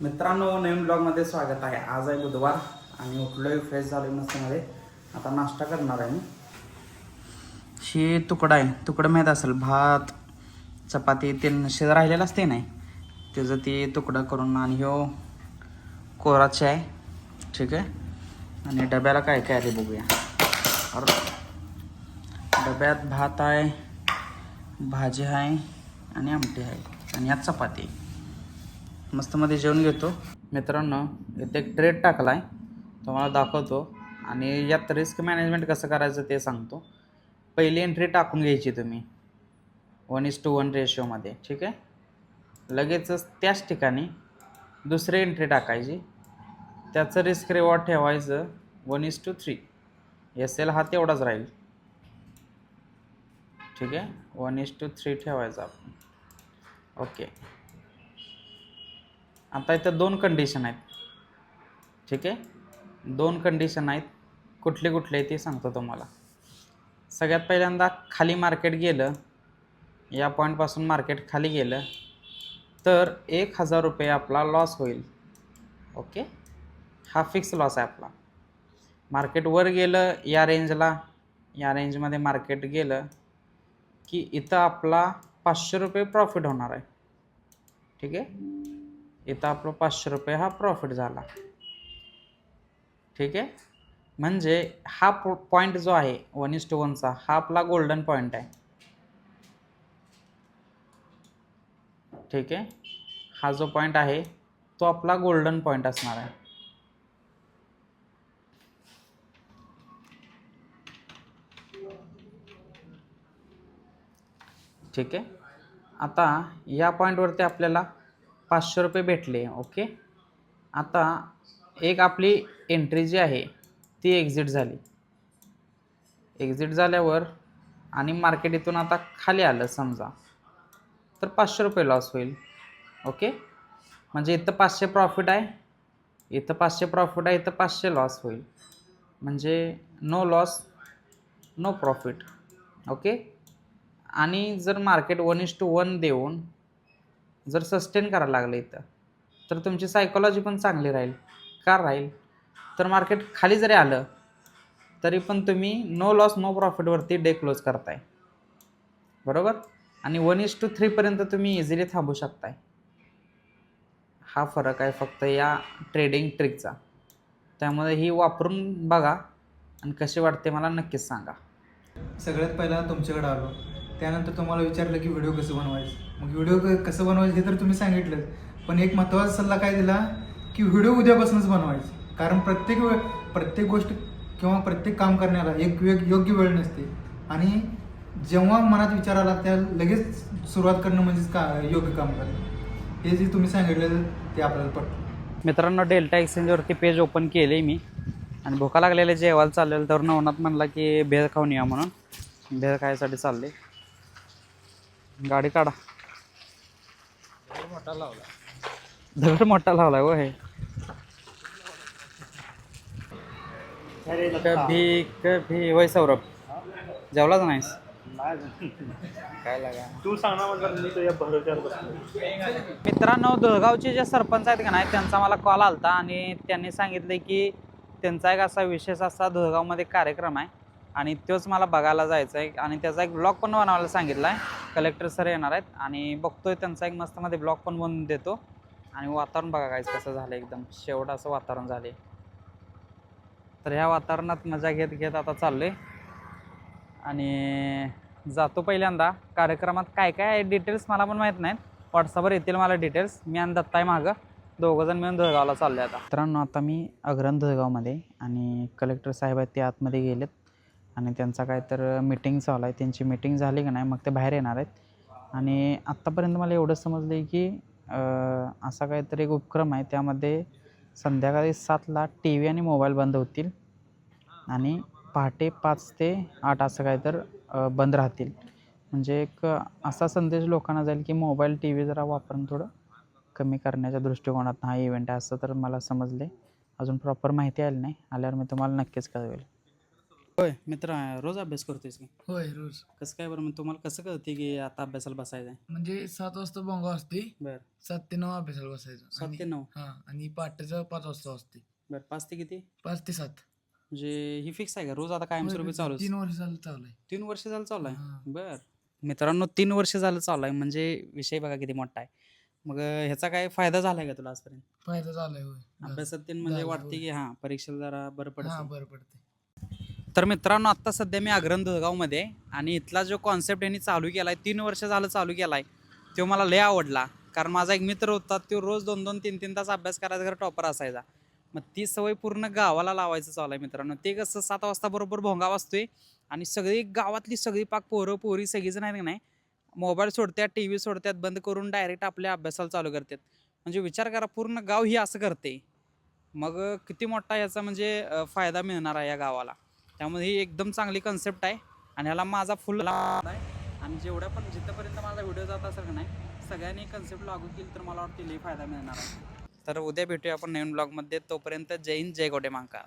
मित्रांनो नवीन ब्लॉगमध्ये स्वागत आहे. आज आहे बुधवार आणि उठलोय फ्रेश झालोय मस्तमध्ये. आता नाश्ता करणार आहे मी. ही तुकडा आहे. तुकडं माहीत असेल भात चपाती ते शेज राहिलेलं असते नाही? त्याचं ते तुकडं करून आणि ह्यो कोराचे आहे. ठीक आहे? आणि डब्याला काय काय आहे ते बघूया. अरे डब्यात भात आहे भाजी आहे आणि आमटी आहे आणि यात चपाती मस्त मध्ये जेवण घेतो. मित्रांनो इथे एक ट्रेड टाकला आहे तुम्हाला दाखवतो. आणि यात रिस्क मॅनेजमेंट कसं करायचं ते सांगतो. पहिली एंट्री टाकून घ्यायची तुम्ही. वन इज टू वन रेशिओमध्ये ठीक आहे? लगेचच त्याच ठिकाणी दुसरी एंट्री टाकायची. त्याचं रिस्क रिवॉर्ड ठेवायचं. One is to three S L हा तेवढाच राहील. ठीक आहे? वन इज टू थ्री ठेवायचा आपण. ओके आता इथं दोन कंडिशन आहेत. ठीक आहे? दोन कंडिशन आहेत. कुठले कुठले ते सांगतो तुम्हाला. सगळ्यात पहिल्यांदा खाली मार्केट गेलं या पॉईंटपासून मार्केट खाली गेलं तर एक हजार रुपये आपला लॉस होईल. ओके हा फिक्स लॉस आहे आपला. मार्केट वर गेलं या रेंजला या रेंजमध्ये मार्केट गेलं की इथं आपला पाचशे रुपये प्रॉफिट होणार आहे. ठीक आहे? इथं आपलं पाचशे रुपये हा प्रॉफिट झाला. ठीक आहे? म्हणजे हा पॉईंट जो आहे वन इज टू वनचा हा आपला गोल्डन पॉईंट आहे. ठीक आहे? हा जो पॉईंट आहे तो आपला गोल्डन पॉईंट असणार आहे. ठीक आहे? आता या पॉईंटवरती आपल्याला पाचशे रुपये भेटले ओके? आता एक आपली एंट्री जी आहे ती एक्झिट झाली. एक्झिट झाल्यावर आणि मार्केट इथून आता खाली आलं समजा. तर पाचशे रुपये लॉस होईल ओके? म्हणजे इथं पाचशे प्रॉफिट आहे इथं पाचशे प्रॉफिट आहे इथं पाचशे लॉस होईल. म्हणजे no loss no profit okay? आणि जर market one is to one देऊन जर सस्टेन करायला लागलं इथं तर तुमची सायकोलॉजी पण चांगली राहील का राहील. तर मार्केट खाली जरी आलं तरी पण तुम्ही नो लॉस नो प्रॉफिटवरती डे क्लोज करताय. बरोबर? आणि वन इज टू थ्रीपर्यंत तुम्ही इझिली थांबू शकताय. हा फरक आहे फक्त या ट्रेडिंग ट्रिकचा त्यामुळे ही वापरून बघा आणि कशी वाटते मला नक्कीच सांगा. सगळ्यात पहिला तुमच्याकडे आलो. त्यानंतर तुम्हाला विचारलं की व्हिडिओ कसं बनवायचं? मग व्हिडिओ क- कसं बनवायचं हे तर तुम्ही सांगितलं. पण एक महत्त्वाचा सल्ला काय दिला? की व्हिडिओ उद्यापासूनच बनवायचं. कारण प्रत्येक वेळ प्रत्येक गोष्ट किंवा प्रत्येक काम करण्याला एक वेग योग्य वेळ नसते. आणि जेव्हा मनात विचार आला त्या लगेच सुरुवात करणं म्हणजेच का योग्य काम करणं. हे जे तुम्ही सांगितलेलं ते आपल्याला पटलं. मित्रांनो डेल्टा एक्सचेंजवरती पेज ओपन केले मी. आणि भुका लागलेले जेवायला चाललेलं तर नवनाथ म्हणला की भेळ खाऊन या म्हणून. भेळ खायसाठी चालले. गाडी काढा. दगड मोठा लावलाय हो हे. कभी कभी. वय सौरभ. जेवलाच नाहीस? काय लागा? तू सांग ना म्हटलं मी तुझ्या भरोश्यावर बसलो मित्रांनो दुधगावचे जे सरपंच आहेत का नाही त्यांचा मला कॉल आलता आणि त्यांनी सांगितले की त्यांचा एक असा विशेष असा दुधगावमध्ये कार्यक्रम आहे आणि तोच मला बघायला जायचा आहे आणि त्याचा एक ब्लॉग पण बनवायला सांगितला आहे कलेक्टर सर येणार आहेत. आणि बघतोय त्यांचा एक मस्तमध्ये ब्लॉक पण बनवून देतो. आणि वातावरण बघा काय कसं झालं एकदम. शेवट असं वातावरण झाले तर ह्या वातावरणात मजा घेत घेत आता चाललोय. आणि जातो पहिल्यांदा. कार्यक्रमात काय काय आहे डिटेल्स मला पण माहीत नाहीत. व्हॉट्सअपवर येतील मला डिटेल्स मी आणि दत्ताय मागं. दोघंजण मिळून धुळगावला चाललो आता. मित्रांनो आता मी अग्रण धुळगावमध्ये आणि कलेक्टर साहेब आहेत ते आतमध्ये गेलेत. आणि त्यांचा काय तर मिटिंग चालू आहे. त्यांची मिटिंग झाली का नाही मग ते बाहेर येणार आहेत. आणि आत्तापर्यंत मला एवढं समजलं आहे की असा काहीतरी एक उपक्रम आहे. त्यामध्ये संध्याकाळी सातला टी व्ही आणि मोबाईल बंद होतील. आणि पहाटे पाच ते आठ असं काय तर बंद राहतील. म्हणजे एक असा संदेश लोकांना जाईल की मोबाईल टी व्ही जरा वापरून थोडं कमी करण्याच्या दृष्टिकोनात हा इव्हेंट आहे असं तर मला समजले अजून प्रॉपर माहिती आली नाही. आल्यावर मी तुम्हाला नक्कीच कळवेल. होय मित्र रोज अभ्यास करतोयस की? होय रोज. कसं काय बरं? मग तुम्हाला कसं कळते की आता अभ्यासाला बसायचं आहे म्हणजे सात वाजता बोंगा असते बरं. सात ते नऊ अभ्यासाला बसायचं. सात ते नऊ? हा आणि पहाटेचं पाच वाजता असते बरं पाच ते किती? पाच ते सात. म्हणजे ही फिक्स आहे का? रोज आता कायमस्वरूपी चालू तीन वर्ष झालं चालू आहे तीन वर्ष झालं चालू आहे. बर. मित्रांनो तीन वर्ष झालं चालू आहे म्हणजे विषय बघा किती मोठा आहे. मग ह्याचा काय फायदा झालाय का तुला आजपर्यंत? फायदा झालाय होय. अभ्यासात तीन म्हणजे वाटते. की हा परीक्षेला जरा बरं पडतं बरं पडते तर मित्रांनो आत्ता सध्या मी आग्रह दुधगावमध्ये आणि इथला जो कॉन्सेप्ट यांनी चालू केला आहे तीन वर्ष झालं चालू केला आहे तो मला लय आवडला. कारण माझा एक मित्र होता तो रोज दोन दोन तीन तीन तास अभ्यास करायचा घर टॉपर असायचा. मग ती सवय पूर्ण गावाला लावायचं चालू आहे मित्रांनो. ते कसं सात वाजता बरोबर भोंगा वाजतोय आणि सगळी गावातली सगळी पाक पोरं पोरी सगळीजण आहे की नाही मोबाईल सोडतात टी व्ही सोडतात बंद करून डायरेक्ट आपल्या अभ्यासाला चालू करतात. म्हणजे विचार करा पूर्ण गाव ही असं करते मग किती मोठा याचा म्हणजे फायदा मिळणार आहे या गावाला. त्यामुळे ही एकदम चांगली कन्सेप्ट आहे. आणि ह्याला माझा फुल आहे आणि जेवढ्या पण जिथंपर्यंत माझा व्हिडिओ जात असेल का नाही सगळ्यांनी कन्सेप्ट लागू केली तर मला वाटते लई फायदा मिळणार आहे. तर उद्या भेटूया आपण नवीन ब्लॉगमध्ये तोपर्यंत जय हिंद जय गोटे मांका